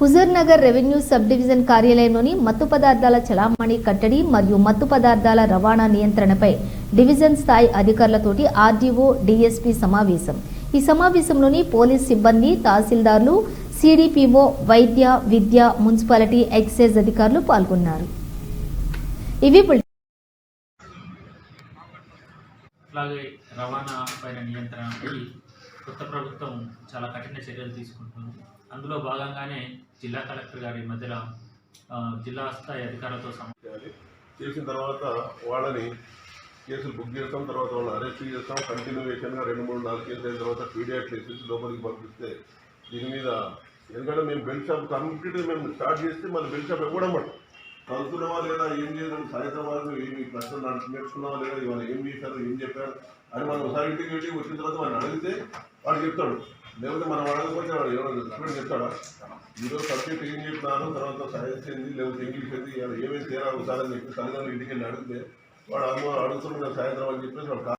Huzurnagar revenue sub division కార్యాలయంలోని మత్తు పదార్థాల చలామణి కట్టడి మరియు మత్తు పదార్థాల రవాణా నియంత్రణపై డివిజన్ స్థాయి అధికారులతోటి ఆర్డీఓ డిఎస్పీ సమావేశం. ఈ సమావేశంలోని పోలీస్ సిబ్బంది తహసీల్దార్లు సిడిపిఓ వైద్య విద్య మున్సిపాలిటీ ఎక్సైజ్ అధికారులు పాల్గొన్నారు. ఇవి రవాణా పైన నియంత్రణపై కొత్త ప్రభుత్వం చాలా కఠిన చర్యలు తీసుకుంటుంది. అందులో భాగంగానే జిల్లా కలెక్టర్ గారి మధ్యలో జిల్లా స్థాయి అధికారులతో సమ చేయాలి. చేసిన తర్వాత వాళ్ళని కేసులు బుక్ చేస్తాం తర్వాత వాళ్ళని అరెస్ట్ చేస్తాం. కంటిన్యూషన్గా రెండు మూడు నాలుగు కేసులు అయిన తర్వాత పీడియాట్ కేసెస్ లోపలికి పంపిస్తే దీని మీద ఎందుకంటే మేము బెల్ట్ షాప్ కంప్లీట్గా మేము స్టార్ట్ చేస్తే మళ్ళీ బెల్ట్ షాప్ ఇవ్వడమాట చదువుతున్నావా లేదా? ఏం చేయడం సాయంత్రం వరకు ఏమి ప్రశ్నలు నడుచు నేర్చుకున్నావా లేదా? ఇవాళ ఏం చేశారు? ఏం చెప్పారు? అని మనం ఒకసారి ఇంటికి వెళ్ళి వచ్చిన తర్వాత వాడిని అడిగితే వాడు చెప్తాడు. లేకపోతే మనం అడగకపోతే వాడు ఎవరు స్టూడెంట్ చెప్తాడా. ఈరోజు సబ్జెక్ట్ ఏం చెప్పినారు తర్వాత సైన్స్ ఏంది? లేకపోతే ఇంగ్లీష్ ఏంది? ఇవాళ ఏమేమి తేడా ఒకసారి అని చెప్పి తల్లిదండ్రులు ఇంటికి వెళ్ళి అడిగితే వాడు అమ్మ అడుగుతున్నాడు సాయంత్రం అని చెప్పేసి వాడు